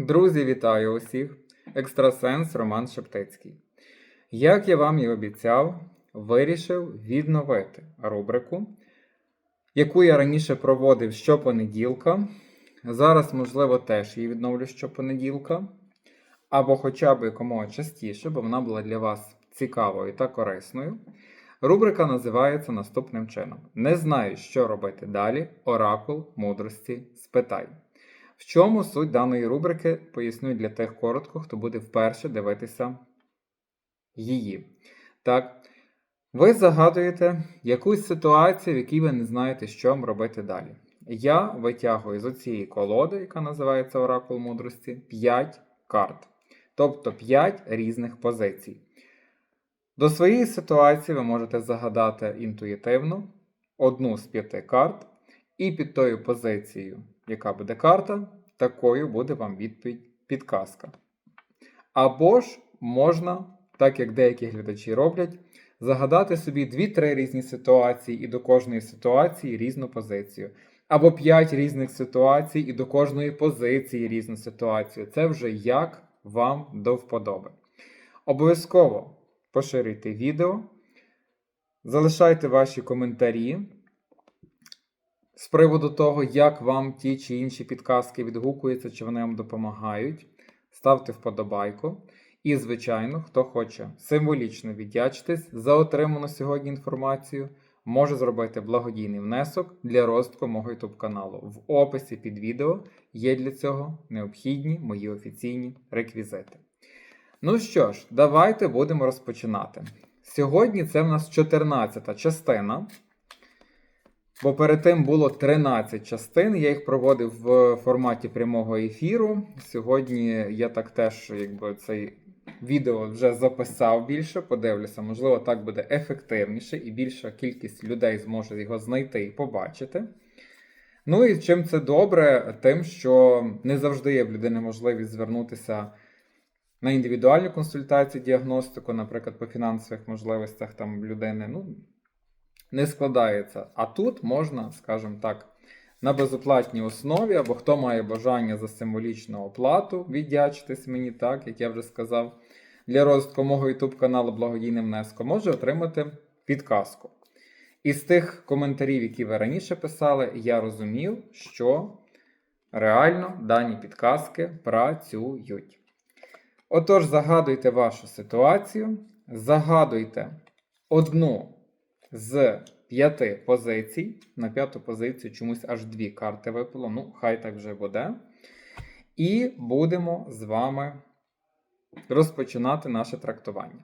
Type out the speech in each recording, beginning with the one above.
Друзі, вітаю усіх! Екстрасенс Роман Шептицький. Як я вам і обіцяв, вирішив відновити рубрику, яку я раніше проводив щопонеділка. Зараз, можливо, теж її відновлю щопонеділка, або хоча б якомога частіше, бо вона була для вас цікавою та корисною. Рубрика називається наступним чином: Не знаю, що робити далі. Оракул мудрості спитай. В чому суть даної рубрики, поясню для тих коротко, хто буде вперше дивитися її. Так, ви загадуєте якусь ситуацію, в якій ви не знаєте, що робити далі. Я витягую з цієї колоди, яка називається Оракул мудрості, 5 карт. Тобто 5 різних позицій. До своєї ситуації ви можете загадати інтуїтивно одну з п'яти карт, і під тою позицією, яка буде карта, такою буде вам відповідь підказка. Або ж можна, так як деякі глядачі роблять, загадати собі 2-3 різні ситуації і до кожної ситуації різну позицію. Або 5 різних ситуацій і до кожної позиції різну ситуацію. Це вже як вам до вподоби. Обов'язково поширюйте відео, залишайте ваші коментарі з приводу того, як вам ті чи інші підказки відгукуються, чи вони вам допомагають. Ставте вподобайку. І, звичайно, хто хоче символічно віддячитись за отриману сьогодні інформацію, може зробити благодійний внесок для розвитку мого YouTube каналу. В описі під відео є для цього необхідні мої офіційні реквізити. Ну що ж, давайте будемо розпочинати. Сьогодні це в нас 14 та частина. Бо перед тим було 13 частин. Я їх проводив в форматі прямого ефіру. Сьогодні я так теж, якби цей відео вже записав більше. Подивлюся, можливо, так буде ефективніше і більша кількість людей зможе його знайти і побачити. Ну і чим це добре, тим, що не завжди є в людини можливість звернутися на індивідуальну консультацію, діагностику, наприклад, по фінансових можливостях там людини. Ну, не складається. А тут можна, скажімо так, на безоплатній основі, або хто має бажання за символічну оплату віддячитись мені, так, як я вже сказав, для розвитку мого YouTube каналу благодійним внеском, може отримати підказку. Із тих коментарів, які ви раніше писали, я розумів, що реально дані підказки працюють. Отож, загадуйте вашу ситуацію, загадуйте одну з п'яти позицій. На п'яту позицію чомусь аж дві карти випало. Ну, хай так вже буде. І будемо з вами розпочинати наше трактування.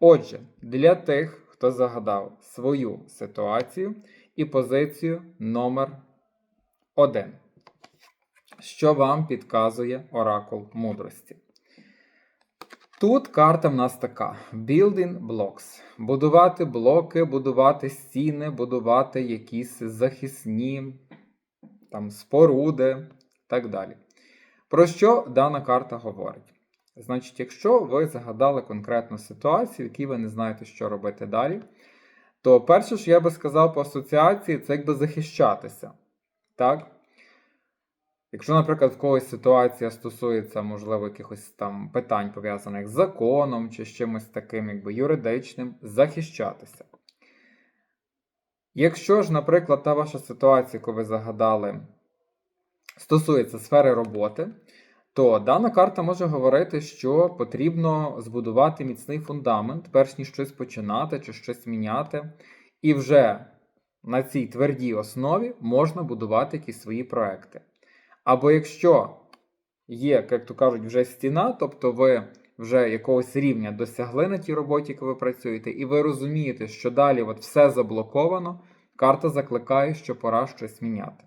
Отже, для тих, хто загадав свою ситуацію і позицію номер 1 Що вам підказує оракул мудрості? Тут карта в нас така: Building Blocks. Будувати блоки, будувати стіни, будувати якісь захисні там, споруди так далі. Про що дана карта говорить? Значить, якщо ви загадали конкретну ситуацію, в якій ви не знаєте, що робити далі, то перше, що я би сказав по асоціації, це якби захищатися. Так? Якщо, наприклад, в когось ситуація стосується, можливо, якихось там питань, пов'язаних з законом чи з чимось таким, якби юридичним, захищатися. Якщо ж, наприклад, та ваша ситуація, яку ви загадали, стосується сфери роботи, то дана карта може говорити, що потрібно збудувати міцний фундамент, перш ніж щось починати чи щось міняти. І вже на цій твердій основі можна будувати якісь свої проекти. Або якщо є, як то кажуть, вже стіна, тобто ви вже якогось рівня досягли на тій роботі, яку ви працюєте, і ви розумієте, що далі от все заблоковано, карта закликає, що пора щось міняти.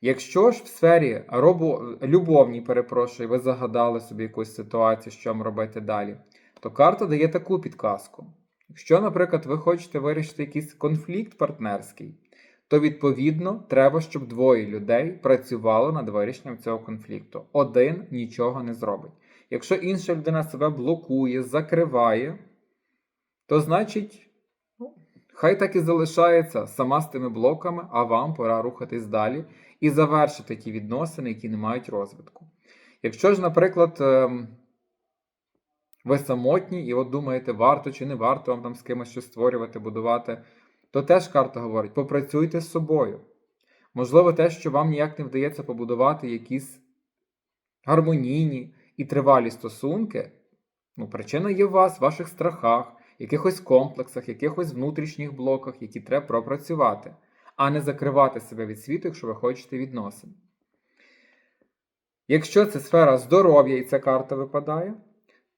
Якщо ж в сфері робо... любовній, перепрошую, ви загадали собі якусь ситуацію, що вам робити далі, то карта дає таку підказку. Якщо, наприклад, ви хочете вирішити якийсь конфлікт партнерський, то відповідно треба, щоб двоє людей працювали над вирішенням цього конфлікту. Один нічого не зробить. Якщо інша людина себе блокує, закриває, то значить, ну, хай так і залишається сама з тими блоками, а вам пора рухатись далі і завершити ті відносини, які не мають розвитку. Якщо ж, наприклад, ем, ви самотні і от думаєте, варто чи не варто вам там з кимось щось створювати, будувати, то теж карта говорить: попрацюйте з собою. Можливо, те, що вам ніяк не вдається побудувати якісь гармонійні і тривалі стосунки, ну, причина є в вас, в ваших страхах, якихось комплексах, якихось внутрішніх блоках, які треба пропрацювати, а не закривати себе від світу, якщо ви хочете відносин. Якщо це сфера здоров'я і ця карта випадає,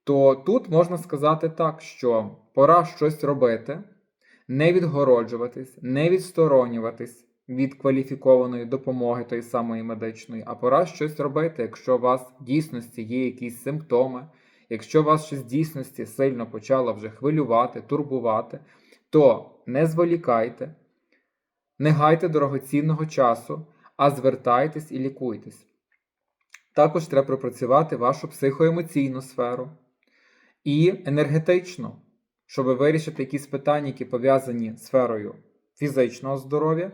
то тут можна сказати так, що пора щось робити, не відгороджуватись, не відсторонюватись від кваліфікованої допомоги тої самої медичної, а пора щось робити, якщо у вас в дійсності є якісь симптоми, якщо вас щось в дійсності сильно почало вже хвилювати, турбувати, то не зволікайте, не гайте дорогоцінного часу, а звертайтесь і лікуйтесь. Також треба пропрацювати вашу психоемоційну сферу і енергетичну, щоб вирішити якісь питання, які пов'язані з сферою фізичного здоров'я.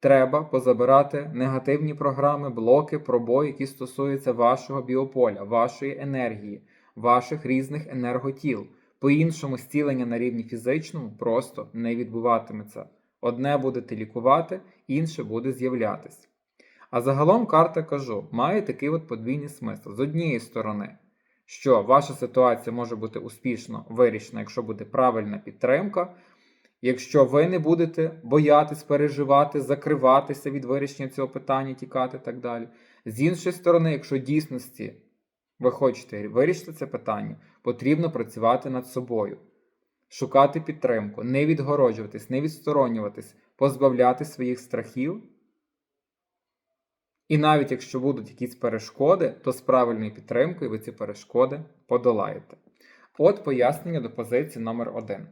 Треба позабирати негативні програми, блоки, пробої, які стосуються вашого біополя, вашої енергії, ваших різних енерготіл. По-іншому зцілення на рівні фізичному просто не відбуватиметься. Одне будете лікувати, інше буде з'являтись. А загалом карта кажу, має такий от подвійний смисл. З однієї сторони, що ваша ситуація може бути успішно вирішена, якщо буде правильна підтримка, якщо ви не будете боятись, переживати, закриватися від вирішення цього питання, тікати і так далі. З іншої сторони, якщо дійсності ви хочете вирішити це питання, потрібно працювати над собою, шукати підтримку, не відгороджуватись, не відсторонюватись, позбавляти своїх страхів. І навіть якщо будуть якісь перешкоди, то з правильною підтримкою ви ці перешкоди подолаєте. От пояснення до позиції номер 1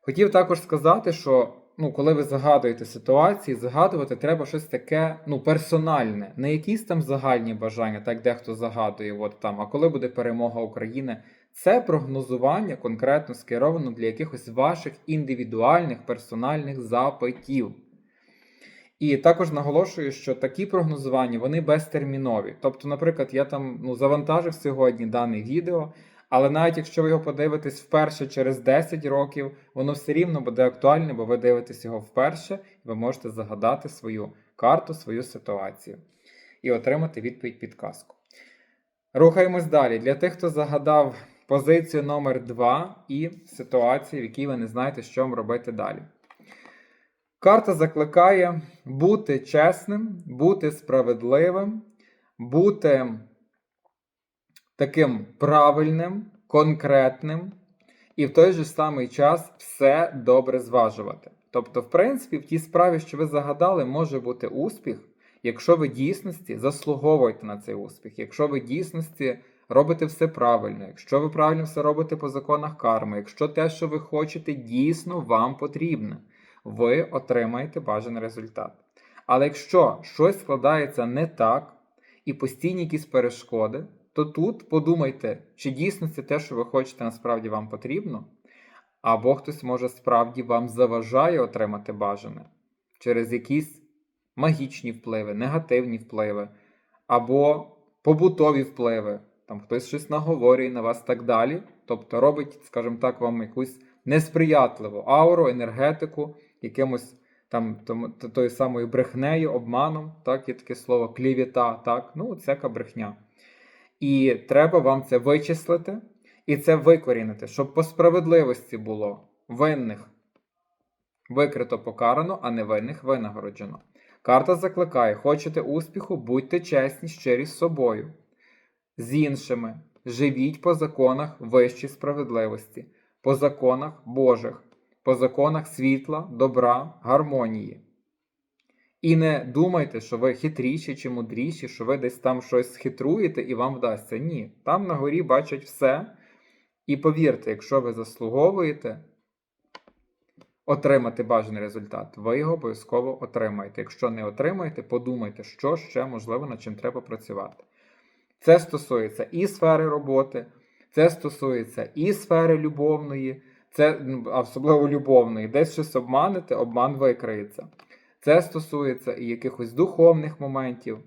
Хотів також сказати, що ну, коли ви загадуєте ситуації, загадувати треба щось таке ну, персональне, не якісь там загальні бажання, так дехто загадує, от там, а коли буде перемога України. Це прогнозування конкретно скеровано для якихось ваших індивідуальних персональних запитів. І також наголошую, що такі прогнозування вони безтермінові. Тобто, наприклад, я там ну, завантажив сьогодні дане відео, але навіть якщо ви його подивитесь вперше через 10 років, воно все рівно буде актуальне, бо ви дивитесь його вперше, і ви можете загадати свою карту, свою ситуацію і отримати відповідь підказку. Рухаємось далі. Для тих, хто загадав позицію номер 2 і ситуацію, в якій ви не знаєте, що вам робити далі. Карта закликає бути чесним, бути справедливим, бути таким правильним, конкретним і в той же самий час все добре зважувати. Тобто, в принципі, в тій справі, що ви загадали, може бути успіх, якщо ви дійсності заслуговуєте на цей успіх, якщо ви дійсності робите все правильно, якщо ви правильно все робите по законах карми, якщо те, що ви хочете, дійсно вам потрібне ви отримаєте бажаний результат. Але якщо щось складається не так і постійні якісь перешкоди, то тут подумайте, чи дійсно це те, що ви хочете, насправді вам потрібно, або хтось може справді вам заважає отримати бажане через якісь магічні впливи, негативні впливи, або побутові впливи. Там хтось щось наговорює на вас так далі. Тобто робить, скажімо так, вам якусь несприятливу ауру, енергетику, якимось там тою самою брехнею, обманом, так, є таке слово клівіта, так, ну, всяка брехня. І треба вам це вичислити і це викорінити, щоб по справедливості було винних викрито покарано, а не винних винагороджено. Карта закликає: хочете успіху, будьте чесні, щирі з собою, з іншими. Живіть по законах вищої справедливості, по законах Божих по законах світла, добра, гармонії. І не думайте, що ви хитріші чи мудріші, що ви десь там щось схитруєте і вам вдасться. Ні. Там на горі бачать все. І повірте, якщо ви заслуговуєте отримати бажаний результат, ви його обов'язково отримаєте. Якщо не отримаєте, подумайте, що ще можливо над чим треба працювати. Це стосується і сфери роботи, це стосується і сфери любовної. Це особливо любовний. Десь щось обманете, обман викриється. Це стосується і якихось духовних моментів.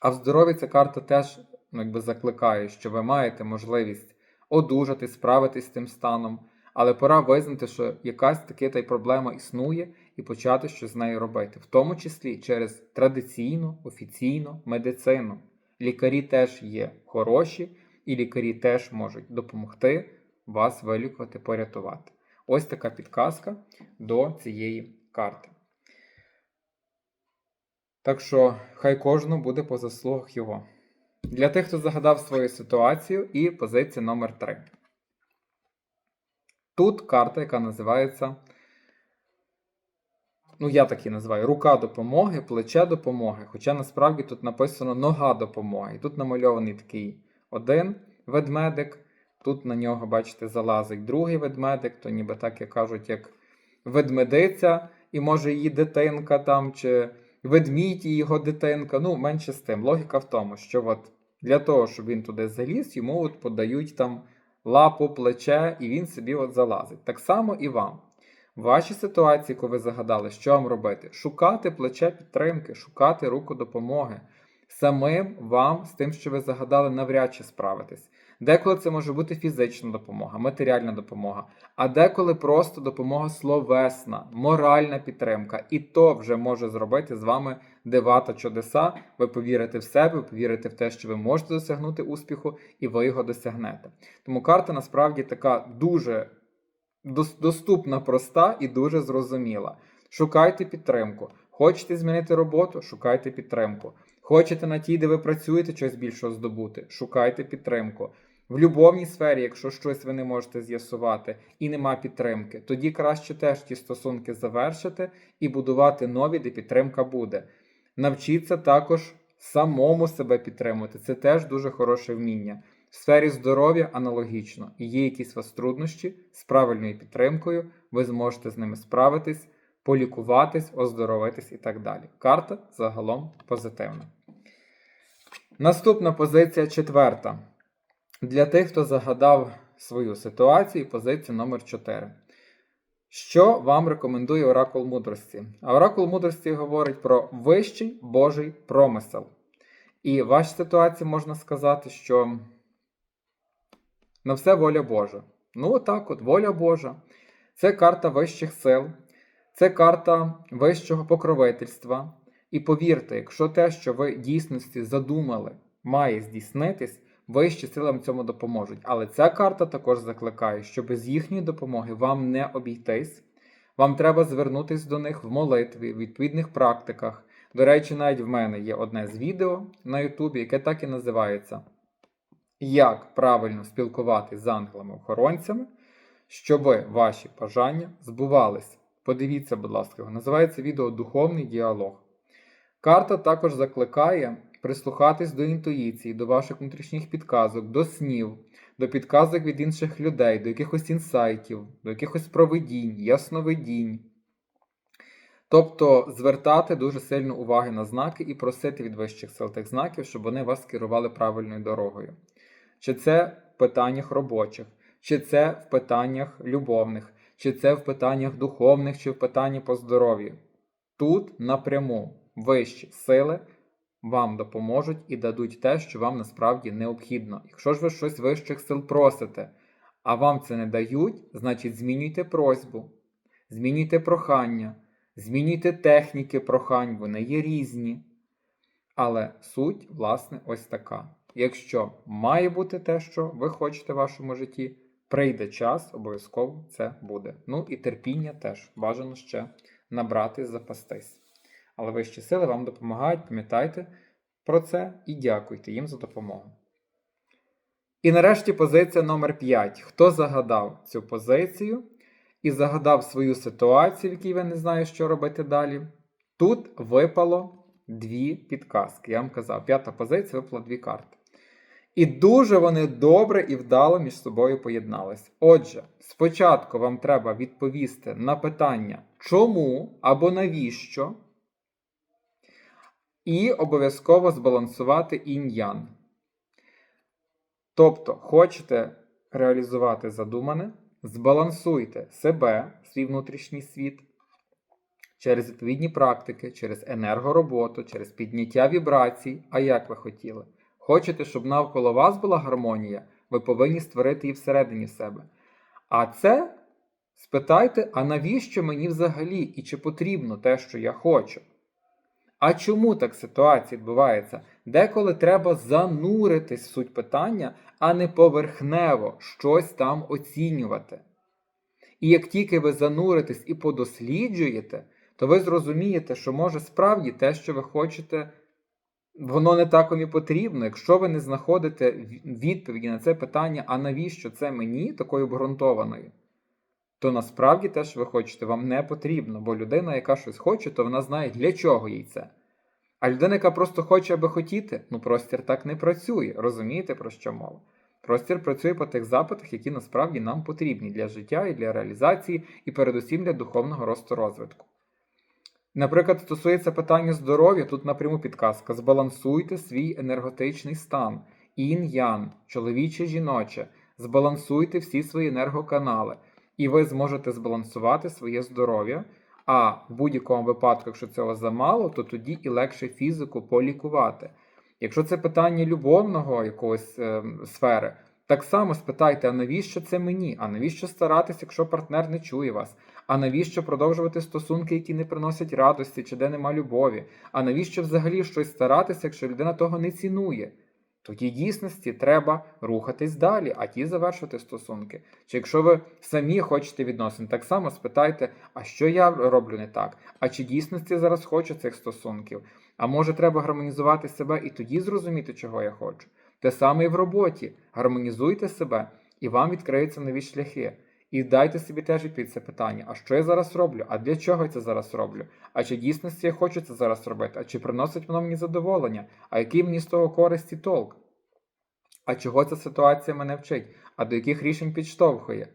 А в здоров'ї ця карта теж ну, якби закликає, що ви маєте можливість одужати, справитись з тим станом, але пора визнати, що якась таки та й проблема існує, і почати щось з нею робити, в тому числі через традиційну офіційну медицину. Лікарі теж є хороші, і лікарі теж можуть допомогти вас вилікувати, порятувати. Ось така підказка до цієї карти. Так що хай кожному буде по заслугах його. Для тих, хто загадав свою ситуацію, і позиція номер 3. Тут карта, яка називається. Ну, я так її називаю рука допомоги, плече допомоги. Хоча насправді тут написано нога допомоги. І тут намальований такий один ведмедик. Тут на нього, бачите, залазить другий ведмедик, то ніби так як кажуть, як ведмедиця, і може її дитинка там, чи ведмідь і його дитинка. Ну, менше з тим. Логіка в тому, що от для того, щоб він туди заліз, йому от подають там лапу, плече, і він собі от залазить. Так само і вам. В вашій ситуації, коли ви загадали, що вам робити? Шукати плече підтримки, шукати руку допомоги. Самим вам з тим, що ви загадали, навряд чи справитись. Деколи це може бути фізична допомога, матеріальна допомога, а деколи просто допомога словесна, моральна підтримка. І то вже може зробити з вами дива та чудеса. Ви повірите в себе, повірите в те, що ви можете досягнути успіху, і ви його досягнете. Тому карта насправді така дуже доступна, проста і дуже зрозуміла. Шукайте підтримку. Хочете змінити роботу? Шукайте підтримку. Хочете на тій, де ви працюєте, щось більшого здобути? Шукайте підтримку. В любовній сфері, якщо щось ви не можете з'ясувати і нема підтримки, тоді краще теж ті стосунки завершити і будувати нові, де підтримка буде. Навчіться також самому себе підтримувати. Це теж дуже хороше вміння. В сфері здоров'я аналогічно. І є якісь у вас труднощі з правильною підтримкою, ви зможете з ними справитись, полікуватись, оздоровитись і так далі. Карта загалом позитивна. Наступна позиція четверта. Для тих, хто загадав свою ситуацію, позиція номер 4. Що вам рекомендує Оракул мудрості? А Оракул мудрості говорить про вищий Божий промисел. І в вашій ситуації можна сказати, що на все воля Божа. Ну, отак от, воля Божа. Це карта вищих сил, це карта вищого покровительства. І повірте, якщо те, що ви дійсності задумали, має здійснитись, вищі сили вам цьому допоможуть. Але ця карта також закликає, що без їхньої допомоги вам не обійтись. Вам треба звернутися до них в молитві, в відповідних практиках. До речі, навіть в мене є одне з відео на Ютубі, яке так і називається Як правильно спілкуватися з ангелами-охоронцями, щоб ваші бажання збувались. Подивіться, будь ласка, його. називається відео Духовний діалог. Карта також закликає прислухатись до інтуїції, до ваших внутрішніх підказок, до снів, до підказок від інших людей, до якихось інсайтів, до якихось провидінь, ясновидінь. Тобто звертати дуже сильно уваги на знаки і просити від вищих сил тих знаків, щоб вони вас керували правильною дорогою. Чи це в питаннях робочих, чи це в питаннях любовних, чи це в питаннях духовних, чи в питанні по здоров'ю. Тут напряму вищі сили вам допоможуть і дадуть те, що вам насправді необхідно. Якщо ж ви щось вищих сил просите, а вам це не дають, значить змінюйте просьбу, змінюйте прохання, змінюйте техніки прохань, вони є різні. Але суть, власне, ось така. Якщо має бути те, що ви хочете в вашому житті, прийде час, обов'язково це буде. Ну і терпіння теж бажано ще набрати, запастись. Але вищі сили вам допомагають, пам'ятайте про це і дякуйте їм за допомогу. І нарешті позиція номер 5. Хто загадав цю позицію і загадав свою ситуацію, в якій ви не знаєте, що робити далі? Тут випало дві підказки. Я вам казав, п'ята позиція випала дві карти. І дуже вони добре і вдало між собою поєднались. Отже, спочатку вам треба відповісти на питання, чому або навіщо, і обов'язково збалансувати інь-ян. Тобто, хочете реалізувати задумане, збалансуйте себе, свій внутрішній світ через відповідні практики, через енергороботу, через підняття вібрацій, а як ви хотіли. Хочете, щоб навколо вас була гармонія, ви повинні створити її всередині себе. А це спитайте, а навіщо мені взагалі і чи потрібно те, що я хочу? А чому так ситуація відбувається? Деколи треба зануритись в суть питання, а не поверхнево щось там оцінювати. І як тільки ви зануритесь і подосліджуєте, то ви зрозумієте, що може справді те, що ви хочете, воно не так і потрібно. Якщо ви не знаходите відповіді на це питання, а навіщо це мені такою обґрунтованою, то насправді те, що ви хочете, вам не потрібно, бо людина, яка щось хоче, то вона знає, для чого їй це. А людина, яка просто хоче, аби хотіти, ну простір так не працює. Розумієте, про що мова? Простір працює по тих запитах, які насправді нам потрібні для життя і для реалізації, і передусім для духовного росту розвитку. Наприклад, стосується питання здоров'я, тут напряму підказка: збалансуйте свій енергетичний стан, інь-ян, чоловіче, жіноче, збалансуйте всі свої енергоканали, і ви зможете збалансувати своє здоров'я. А в будь-якому випадку, якщо цього замало, то тоді і легше фізику полікувати. Якщо це питання любовного якогось е, сфери, так само спитайте, а навіщо це мені? А навіщо старатись, якщо партнер не чує вас? А навіщо продовжувати стосунки, які не приносять радості чи де нема любові? А навіщо взагалі щось старатися, якщо людина того не цінує? Тоді дійсності треба рухатись далі, а ті завершити стосунки. Чи якщо ви самі хочете відносин, так само спитайте, а що я роблю не так? А чи дійсності зараз хочу цих стосунків? А може треба гармонізувати себе і тоді зрозуміти, чого я хочу? Те саме і в роботі. Гармонізуйте себе, і вам відкриються нові шляхи. І дайте собі теж відповідь це питання: а що я зараз роблю? А для чого я це зараз роблю? А чи дійсності я хочу це зараз робити? А чи приносить воно мені задоволення? А який мені з того користь і толк? А чого ця ситуація мене вчить? А до яких рішень підштовхує?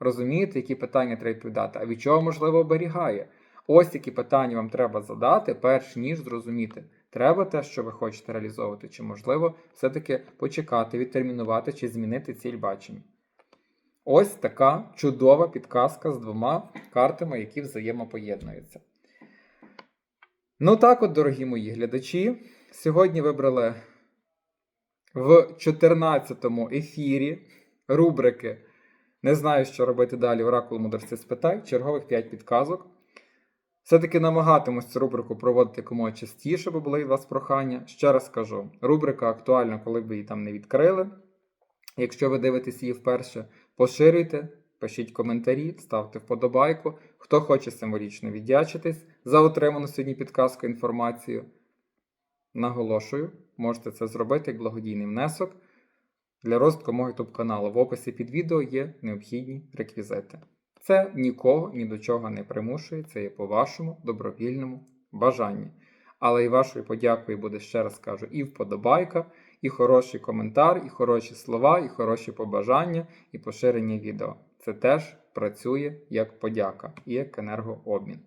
Розумієте, які питання треба відповідати? А від чого, можливо, оберігає? Ось які питання вам треба задати, перш ніж зрозуміти, треба те, що ви хочете реалізовувати, чи можливо все-таки почекати, відтермінувати чи змінити ціль бачення. Ось така чудова підказка з двома картами, які взаємопоєднуються. Ну так от, дорогі мої глядачі, сьогодні вибрали в 14-му ефірі рубрики Не знаю, що робити далі. Оракул мудрості спитай, чергових 5 підказок. Все-таки намагатимусь цю рубрику проводити якомога частіше, бо були від вас прохання. Ще раз скажу: рубрика актуальна, коли б її там не відкрили. Якщо ви дивитесь її вперше, поширюйте, пишіть коментарі, ставте вподобайку. Хто хоче символічно віддячитись за отриману сьогодні підказку інформацію. Наголошую, можете це зробити як благодійний внесок для розвитку мого YouTube каналу. В описі під відео є необхідні реквізити. Це нікого ні до чого не примушує, це є по вашому добровільному бажанні. Але і вашою подякою буде, ще раз кажу, і вподобайка, і хороший коментар, і хороші слова, і хороші побажання, і поширення відео. Це теж працює як подяка і як енергообмін.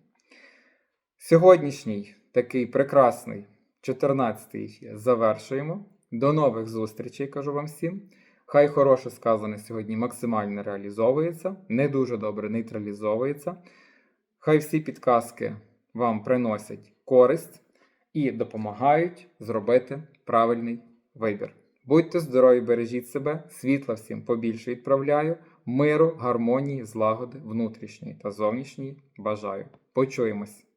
Сьогоднішній такий прекрасний 14-й завершуємо. До нових зустрічей, кажу вам всім. Хай хороше сказане сьогодні максимально реалізовується, не дуже добре нейтралізовується. Хай всі підказки вам приносять користь і допомагають зробити правильний вибір. Будьте здорові, бережіть себе, світла всім побільше відправляю, миру, гармонії, злагоди внутрішньої та зовнішньої бажаю. Почуємось!